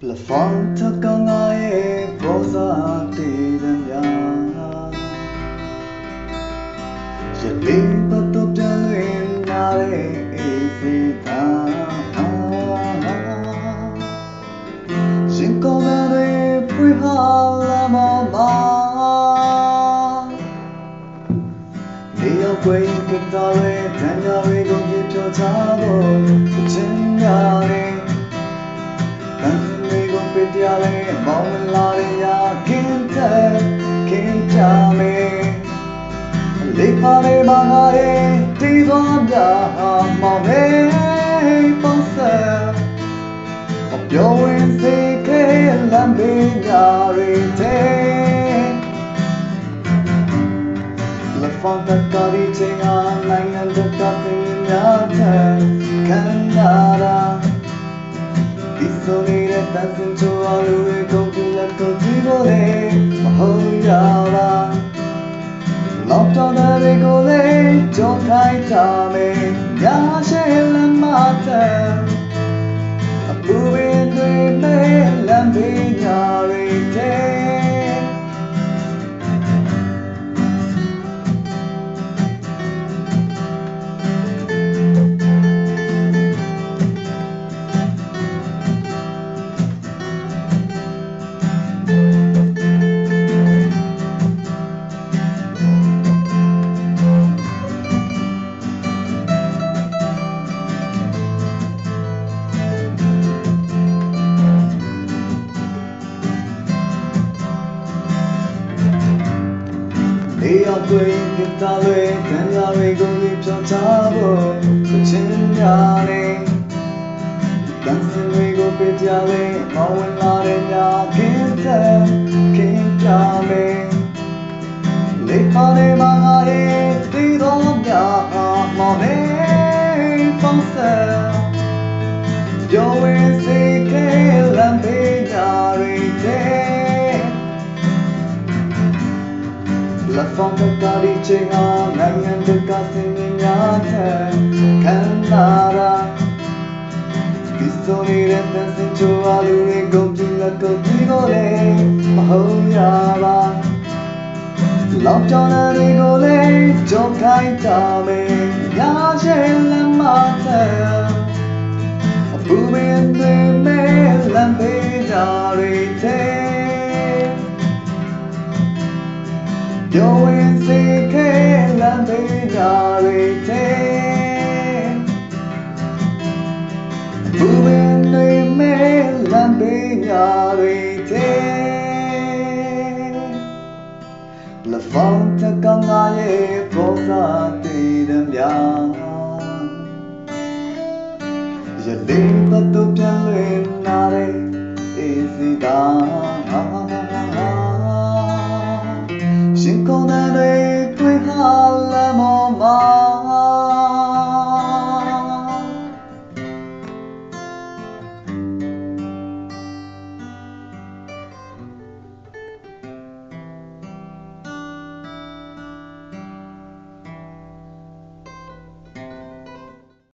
La fanta cangae posa ti danyana Je limpa to piano in mare e vita Cinco vere pui hala mama Dio quei che tale tenia rigo di pioggiavo Cingare Canto တရားလေးမောင်းလာရရာကင်းတဲ့ကင်းကြမေလေးပါလေးမငါရဲ့တီးသွားပြမောင်လေးပေါ့ဆာပြောဝင်စေခဲလမ်းပေးညာရီတဲ့လက်ဖုန်းတကားဒီချင်အားနိုင်ငံတကားတင်များတဲ့ခံနာရာဒီဆို နေတဲ့တန်စင်ချိုအလူတွေကိုကြ လေးရောက်ွယ်ကတားတွေတန်ရာတွေကိုပြဖြောချဖို့ချင်များနေတန်စင်တွေကိုပြကြလေမဝင်လာတဲ့ညခင်းတဲ့ခင်းကြမေလေးပါနေမှာငါရဲ့တီးတော်မြာမောင်နေပေါင်းစံပြော La fonte cari chenga nangan de kasini nyata kandara Kisoni re tansin cho alu re gomti la ko tigo le mahoya ba Lam chona re go le cho kai ta me ya she la mata Apu me ande me lambe da re te ပြောဝင်စေ တကငါရဲ့ဘောဇာတည်ရမြရလေးမတူပြန်လွင်နာရဲအေးစီတာရှင်ကောင်းတဲ့တွေ့ခါလမောမာ